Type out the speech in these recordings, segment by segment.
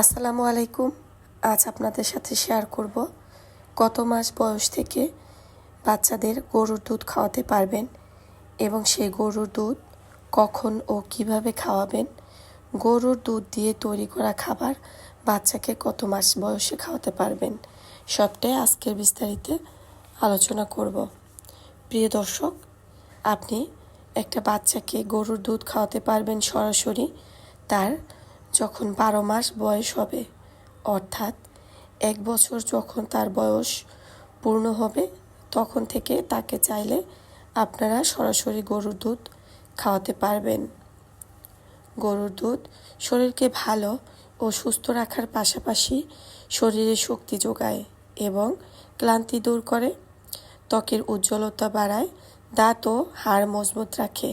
আসসালামু আলাইকুম। আজ আপনাদের সাথে শেয়ার করব। কত মাস বয়স থেকে বাচ্চাদের গরুর দুধ খাওয়াতে পারবেন এবং সেই গরুর দুধ কখন ও কীভাবে খাওয়াবেন, গরুর দুধ দিয়ে তৈরি করা খাবার বাচ্চাকে কত মাস বয়সে খাওয়াতে পারবেন, সবটাই আজকের বিস্তারিত আলোচনা করব। প্রিয় দর্শক, আপনি একটা বাচ্চাকে গরুর দুধ খাওয়াতে পারবেন সরাসরি, তার যখন বারো মাস বয়স হবে, অর্থাৎ এক বছর যখন তার বয়স পূর্ণ হবে, তখন থেকে তাকে চাইলে আপনারা সরাসরি গরুর দুধ খাওয়াতে পারবেন। গরুর দুধ শরীরকে ভালো ও সুস্থ রাখার পাশাপাশি শরীরে শক্তি যোগায় এবং ক্লান্তি দূর করে, ত্বকের উজ্জ্বলতা বাড়ায়, দাঁত ও হাড় মজবুত রাখে।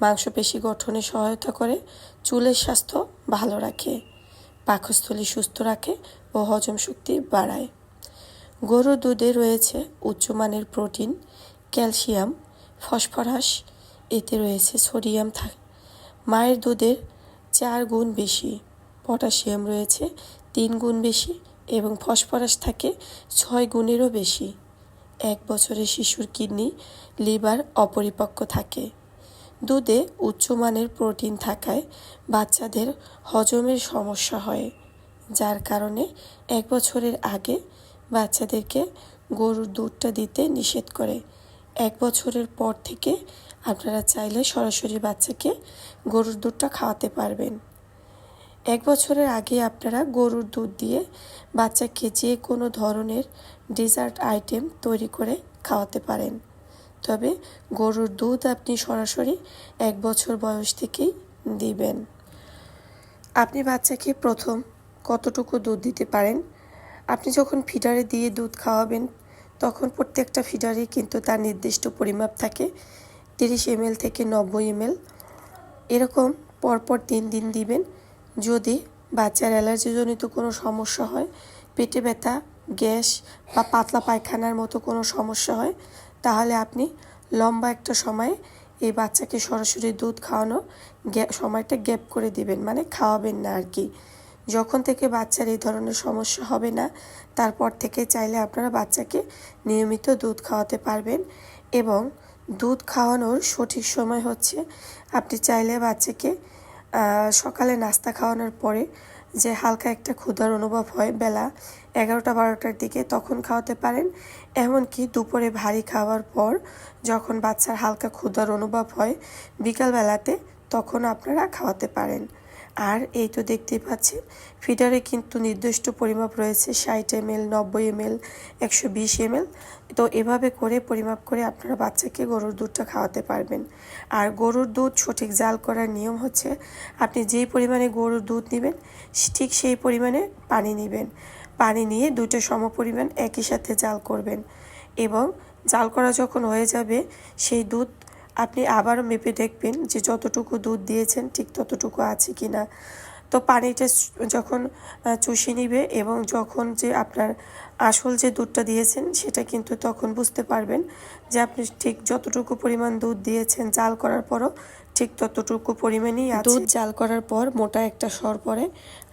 মাংসপেশি গঠনে সহায়তা করে চুলের স্বাস্থ্য ভালো রাখে, পাকস্থলী সুস্থ রাখে ও হজম শক্তি বাড়ায়। গরুর দুধে রয়েছে উচ্চমানের প্রোটিন, ক্যালসিয়াম, ফসফরাস, এতে রয়েছে সোডিয়াম থাকে মায়ের দুধের চার গুণ বেশি, পটাশিয়াম রয়েছে তিন গুণ বেশি এবং ফসফরাস থাকে ছয় গুণেরও বেশি। এক বছরের শিশুর কিডনি, লিভার অপরিপক্ক থাকে। দুধে উচ্চমানের প্রোটিন থাকায় বাচ্চাদের হজমের সমস্যা হয়, যার কারণে এক বছরের আগে বাচ্চাদেরকে গরুর দুধটা দিতে নিষেধ করে। এক বছরের পর থেকে আপনারা চাইলে সরাসরি বাচ্চাকে গরুর দুধটা খাওয়াতে পারবেন। এক বছরের আগে আপনারা গরুর দুধ দিয়ে বাচ্চাকে যে কোনো ধরনের ডেজার্ট আইটেম তৈরি করে খাওয়াতে পারেন। তবে গরুর দুধ আপনি সরাসরি এক বছর বয়স থেকেই দিবেন। আপনি বাচ্চাকে প্রথম কতটুকু দুধ দিতে পারেন? আপনি যখন ফিডারে দিয়ে দুধ খাওয়াবেন, তখন প্রত্যেকটা ফিডারে কিন্তু তার নির্দিষ্ট পরিমাপ থাকে, তিরিশ এমএল থেকে নব্বই এমএল। এরকম পরপর তিন দিন দিবেন। যদি বাচ্চার অ্যালার্জিজনিত কোনো সমস্যা হয়, পেটে ব্যথা, গ্যাস বা পাতলা পায়খানার মতো কোনো সমস্যা হয় তাহলে আপনি লম্বা একটা সময়ে এই বাচ্চাকে সরাসরি দুধ খাওয়ানো সময়টা গ্যাপ করে দিবেন মানে খাওয়াবেন না আর কি যখন থেকে বাচ্চার এই ধরনের সমস্যা হবে না, তারপর থেকে চাইলে আপনারা বাচ্চাকে নিয়মিত দুধ খাওয়াতে পারবেন এবং দুধ খাওয়ানোর সঠিক সময় হচ্ছে আপনি চাইলে বাচ্চাকে সকালে নাস্তা খাওয়ানোর পরে যে হালকা একটা ক্ষুধার অনুভব হয় বেলা এগারোটা বারোটার দিকে তখন খাওয়াতে পারেন। এমনকি দুপুরে ভারী খাওয়ার পর যখন বাচ্চার হালকা ক্ষুধার অনুভব হয় বিকালবেলাতে তখন আপনারা খাওয়াতে পারেন। আর এই তো দেখতেই পাচ্ছেন, ফিডারে কিন্তু নির্দিষ্ট পরিমাপ রয়েছে, ষাট এম এল নব্বই এম এল একশো বিশ তো এভাবে করে পরিমাপ করে আপনারা বাচ্চাকে গরুর দুধটা খাওয়াতে পারবেন। আর গরুর দুধ সঠিক জাল করার নিয়ম হচ্ছে, আপনি যেই পরিমাণে গরুর দুধ নেবেন, ঠিক সেই পরিমাণে পানি নেবেন। পানি নিয়ে দুটো সম পরিমাণ একই সাথে জাল করবেন এবং জাল করা যখন হয়ে যাবে, সেই দুধ আপনি আবারও মেপে দেখবেন যে যতটুকু দুধ দিয়েছেন ঠিক ততটুকু আছে কি না। তো পানিটা যখন চুষে নিবে এবং যখন যে আপনার আসল যে দুধটা দিয়েছেন সেটা কিন্তু তখন বুঝতে পারবেন যে আপনি ঠিক যতটুকু পরিমাণ দুধ দিয়েছেন, জাল করার পরও ঠিক ততটুকু পরিমাণেই দুধ জাল করার পর মোটা একটা সর পড়ে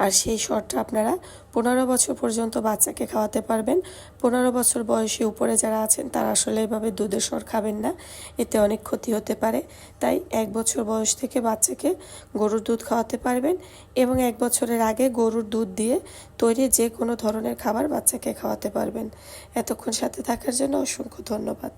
আর সেই সরটা আপনারা পনেরো বছর পর্যন্ত বাচ্চাকে খাওয়াতে পারবেন। পনেরো বছর বয়সী উপরে যারা আছেন, তারা আসলে এভাবে দুধের সর খাবেন না। এতে অনেক ক্ষতি হতে পারে। তাই এক বছর বয়স থেকে বাচ্চাকে গরুর দুধ খাওয়াতে পারবেন এবং এক বছরের আগে গরুর দুধ দিয়ে তৈরি যে কোনো ধরনের খাবার বাচ্চাকে খাওয়াতে পারবেন। এতক্ষণ সাথে থাকার জন্য অসংখ্য ধন্যবাদ।